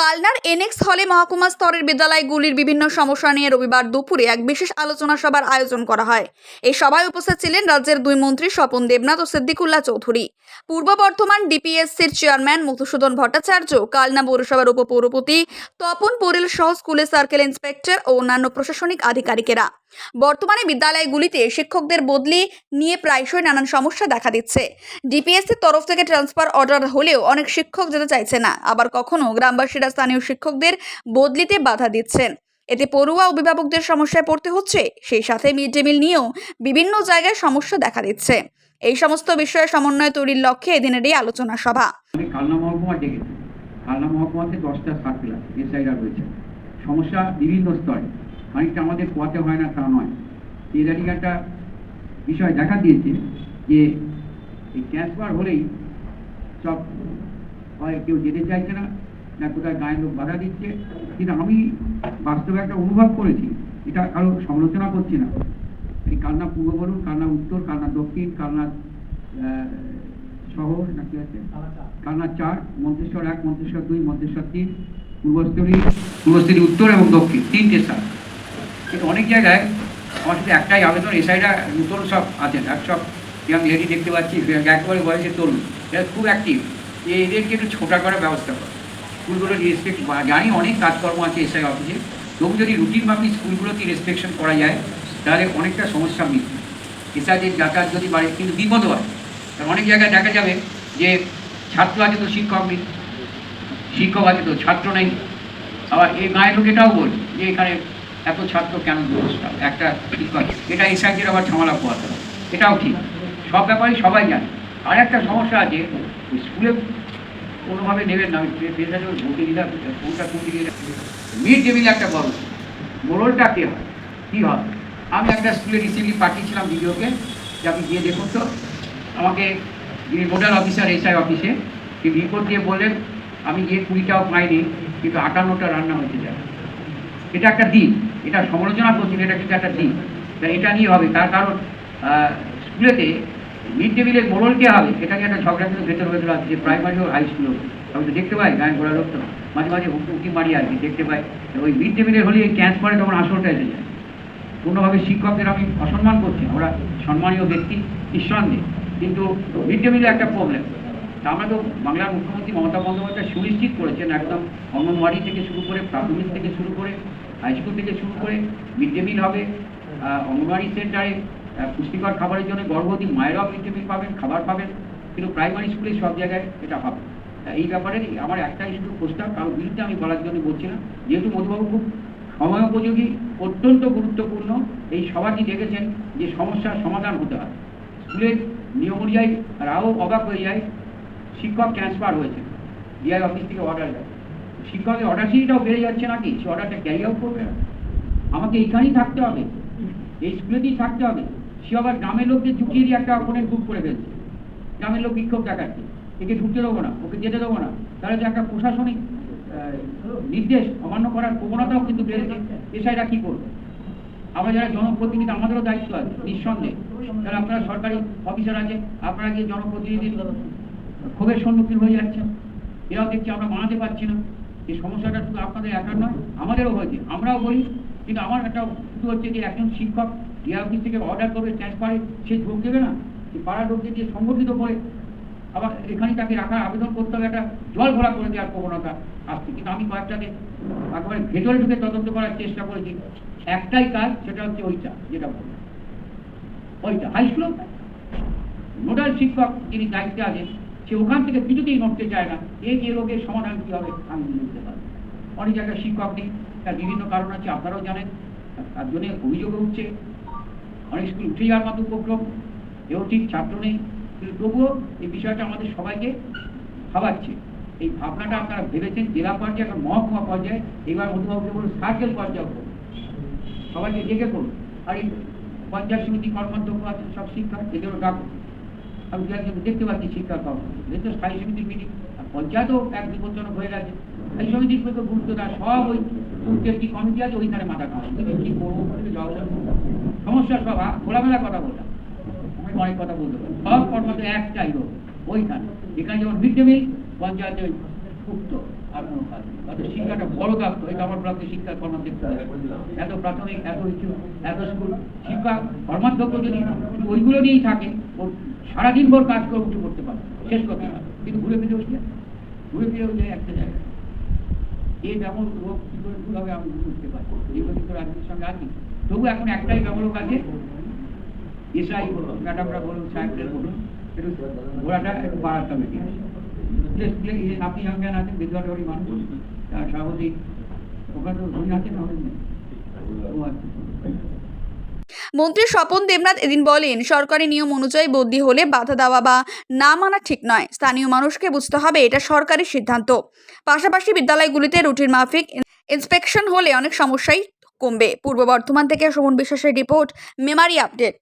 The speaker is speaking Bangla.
কালনার এনএক্স হলে মহকুমা স্তরের বিদ্যালয়গুলির বিভিন্ন সমস্যা নিয়ে রবিবার দুপুরে এক বিশেষ আলোচনা সভার আয়োজন করা হয়। এই সভায় উপস্থিত ছিলেন রাজ্যের দুই মন্ত্রী স্বপন দেবনাথ ও সিদ্দিকুল্লা চৌধুরী। পূর্ব বর্ধমান ডিপিএসসির চেয়ারম্যান মধুসূদন ভট্টাচার্য, কালনা পৌরসভার উপপৌরপতি তপন পোরেল সহ স্কুলের সার্কেল ইন্সপেক্টর ও অন্যান্য প্রশাসনিক আধিকারিকেরা। বর্তমানে বিদ্যালয়গুলিতে শিক্ষকদের বদলি নিয়ে প্রায়শই নানান সমস্যা দেখা দিচ্ছে। ডিপিএসসির তরফ থেকে ট্রান্সফার অর্ডার হলেও অনেক শিক্ষক যেতে চাইছে না। আবার কখনো গ্রামবাসীরা স্থানীয় শিক্ষকদের বদলিতে বাধা দিচ্ছেন। এতে পড়ুয়া অভিভাবকদের সমস্যায় পড়তে হচ্ছে। সেই সাথে মিড ডে মিল নিয়েও বিভিন্ন জায়গায় সমস্যা দেখা দিচ্ছে। এই সমস্ত বিষয়ে সমন্বয় তৈরির লক্ষ্যে এদিনের এই আলোচনা সভা। সমস্যা বিভিন্ন স্তরে। খানিকটা আমাদের পোয়াতে হয় না তা নয়। এদারিং একটা বিষয় দেখা দিয়েছে যে এই ট্রান্সফার হলেই সব হয় কেউ যেতে চাইছে না না কোথায় গায়ের লোক বাধা দিচ্ছে। কিন্তু আমি বাস্তবে একটা অনুভব করেছি এটা কারও সমালোচনা করছি না। এই কালনা পূর্ব বলুন কালনা উত্তর কালনা দক্ষিণ আহ, শহর নাকি আছে? কালনা চার মন্ত্রেশ্বর এক মন্ত্রেশ্বর দুই মন্ত্রেশ্বর তিন পূর্বস্থলী পূর্বস্থলী উত্তর এবং দক্ষিণ তিনটে স্থান কিন্তু অনেক জায়গায় আমার শুধু একটাই আবেদন এসআইরা নতুন সব আছেন এক সব ইয়াং লেডি দেখতে পাচ্ছি, একেবারে বয়সে তরুণ, এরা খুব অ্যাক্টিভ এদেরকে একটু ছোটা করার ব্যবস্থা করে। স্কুলগুলো রেসপেক্ট জানি অনেক কাজকর্ম আছে এসআই অফিসে তবু যদি রুটিন মাফিক স্কুলগুলোকে রেসপেকশন করা যায়, তাহলে অনেকটা সমস্যা মিটবে। এসআইদের যাতায়াত যদি বাড়ে, কিন্তু বিপদ হয়। কারণ অনেক জায়গায় দেখা যাবে যে ছাত্র আছে তো শিক্ষক নেই, শিক্ষক আছে তো ছাত্র নেই। আবার এই গায়ের লোক এটাও বল, যে এখানে এত ছাত্র কেন একটা শিক্ষক এটা এসআইদের আবার ঝামেলা পোয়াতে এটাও ঠিক। সব ব্যাপারে সবাই জানে। আর একটা সমস্যা আছে স্কুলে কোনোভাবে নেবেন না। মিড ডে মিল একটা বড় মোড়লটা কে হয়? কী হয়? আমি একটা স্কুলে রিসেন্টলি পাঠিয়েছিলাম ভিডিওকে, যে আপনি গিয়ে দেখুন তো। আমাকে যিনি নোডাল অফিসার, এসআই অফিসে, তিনি রিপোর্ট দিয়ে বললেন, আমি গিয়ে কুড়িটাও পাইনি, কিন্তু আটান্নটা রান্না হয়েছে যায় এটা একটা দিক এটা সমালোচনা করছি না, এটা কিন্তু একটা দিক তা এটা নিয়ে হবে। তার কারণ স্কুলেতে মিড ডে মিলের মোড়ল কে হবে? এটা নিয়ে একটা ঝগড়া কিন্তু ভেতর ভেতর আছে। যে প্রাইমারি ও হাই স্কুল আমি তো দেখতে পাই গায়ে গোড়া লোক তো। মাঝে মাঝে উঁকি মারি আর কি দেখতে পাই। ওই মিড ডে মিলের হলে ক্যাচ করে তখন আসলটা এসে যায়। পূর্ণভাবে শিক্ষকদের আমি অসম্মান করছি। আমরা সম্মানীয় ব্যক্তি নিঃসন্দেহে। কিন্তু মিড ডে মিলে একটা প্রবলেম তা আমরা তো বাংলার মুখ্যমন্ত্রী মমতা বন্দ্যোপাধ্যায় সুনিশ্চিত করেছেন একদম অঙ্গনওয়াড়ি থেকে শুরু করে প্রাথমিক থেকে শুরু করে হাই স্কুল থেকে শুরু করে মিড ডে মিল হবে অঙ্গনওয়াড়ি সেন্টারে পুষ্টিকর খাবারের জন্য গর্ভবতী মায়েরাও মিড ডে মিল পাবেন, খাবার পাবেন, কিন্তু প্রাইমারি স্কুলে সব জায়গায় এটা হবে। এই ব্যাপারে আমার একটাই শুধু প্রস্তাব কারোর বিরুদ্ধে আমি বলার জন্য বলছি না যেহেতু মধুবাবু খুব সময়োপযোগী, অত্যন্ত গুরুত্বপূর্ণ, এই সভাটি দেখেছেন যে সমস্যার সমাধান হতে হয়। স্কুলের নিয়ম অনুযায়ী রাও অবাক হয়ে যায়, শিক্ষক ট্রান্সফার হয়েছে ডিআই অফিস থেকে অর্ডার দেয়। শিক্ষকের অর্ডার বেড়ে যাচ্ছে নাকি? সে অর্ডারটা ক্যারি আউট করবে না। আমাকে এইখানেই থাকতে হবে। এই স্কুলেতেই থাকতে হবে। সে আবার গ্রামের লোককে ঢুকিয়ে দিয়ে একটা অপোনেন্ট গ্রুপ করে ফেলছে। গ্রামের লোক বিক্ষোভ দেখাচ্ছে। একে ঢুকতে দেবো না, ওকে যেতে দেবো না। তাহলে যে একটা প্রশাসনিক নির্দেশ অমান্য করার প্রবণতাও কিন্তু বেড়েছে এসআইরা কী করবে? আমরা যারা জনপ্রতিনিধি, আমাদেরও দায়িত্ব আছে, নিঃসন্দেহে। তাহলে আপনারা সরকারি অফিসার আছে, আপনারা গিয়ে জনপ্রতিনিধির ক্ষোভের সম্মুখীন হয়ে যাচ্ছেন। এরাও দেখছি আমরা মানাতে পারছি না। এই সমস্যাটা শুধু আপনাদের একার নয়, আমাদেরও হয়েছে। আমরাও বলি, কিন্তু আমার একটা শুধু হচ্ছে যে একজন শিক্ষক ডিআর অফিস থেকে অর্ডার করবে ট্রান্সফারে সে যোগ দেবে না, সে পাড়ার লোককে দিয়ে সংগঠিত করে আবার এখানে তাকে রাখার আবেদন করতে হবে, একটা জল ঘোলা করে দেওয়ার প্রবণতা আসছে। কিন্তু আমি কয়েকটাকে একেবারে ভেতরে ঢুকে তদন্ত করার চেষ্টা করেছি একটাই কাজ, সেটা হচ্ছে ওইটা, যেটা বললাম। ওইটা হাই স্কুল নোডাল শিক্ষক যিনি দায়িত্বে আছেন সে ওখান থেকে কিছুতেই নড়তে চায় না। এই যে রোগের সমাধান কী হবে আমি বুঝতে পারি অনেক জায়গায় শিক্ষক নেই। তার বিভিন্ন কারণ আছে, আপনারাও জানেন। তার জন্য অভিযোগ উঠছে। অনেক স্কুল উঠে যাওয়ার মতো উপক্রম। এও ঠিক ছাত্র নেই। কিন্তু তবুও এই বিষয়টা আমাদের সবাইকে ভাবাচ্ছে। এই ভাবনাটা আপনারা ভেবেছেন, জেলা পর্যায়ে এখন মহকুমা পর্যায়ে, এবার মধুবাবুকে বলুন, সার্কেল পর্যায়ে করুন সবাইকে ডেকে করুন। আর এই পঞ্চায়েত সমিতি কর্মাধ্যক্ষ আছেন সব শিক্ষক, এদেরও ডাকুন। আমি দেখতে পাচ্ছি শিক্ষা কর্ম যেহেতু স্থায়ী সমিতির মিটিং পঞ্চায়েতও এক বিপজ্জনক হয়ে গেছে। স্থায়ী সমিতির প্রতি গুরুত্ব দেয় সব ওই বুথের কি কমিটি আছে, ওইখানে মাথা কি করব সমস্যা সব খোলামেলা কথা বললাম। অনেক কথা বলতে ওইখানে। এখানে যেমন মিড ডে মিল পঞ্চায়েতে আর কোনো কাজ শিক্ষাটা বড় এটা আমার শিক্ষার এত প্রাথমিক, এত এত স্কুল, শিক্ষা কর্মাধ্যক্ষ যদি ওইগুলো নিয়েই থাকে সারাদিন ভোর কাজ করে উঠে করতে পারে শেষ পারে কিন্তু ঘুরে ফিরে উঠলে? ঘুরে ফিরে উঠলে একটা জায়গায়। এই যেমন রোগ কি করে দূর হবে আমি বুঝতে পারি এগুলো কিন্তু রাজ্যের সঙ্গে আছি। তবু এখন একটাই ব্যবলোক আছে এসআই ম্যাডামরা বলুন সাহেবদের বলুন একটু ঘোড়াটা একটু বাড়াতে হবে আপনি জ্ঞান আছেন, বিদ্যালয়ের মানুষ। সভাপতি ওখানে তো ধনী আছেন ও আচ্ছা। মন্ত্রী স্বপন দেবনাথ এদিন বলেন, সরকারি নিয়ম অনুযায়ী বদলি হলে বাধা দেওয়া বা না মানা ঠিক নয়। স্থানীয় মানুষকে বুঝতে হবে এটা সরকারি সিদ্ধান্ত। পাশাপাশি বিদ্যালয়গুলিতে রুটিন মাফিক ইন্সপেকশন হলে অনেক সমস্যাই কমবে। পূর্ব বর্ধমান থেকে সুমন বিশ্বাসের রিপোর্ট, মেমারি আপডেট।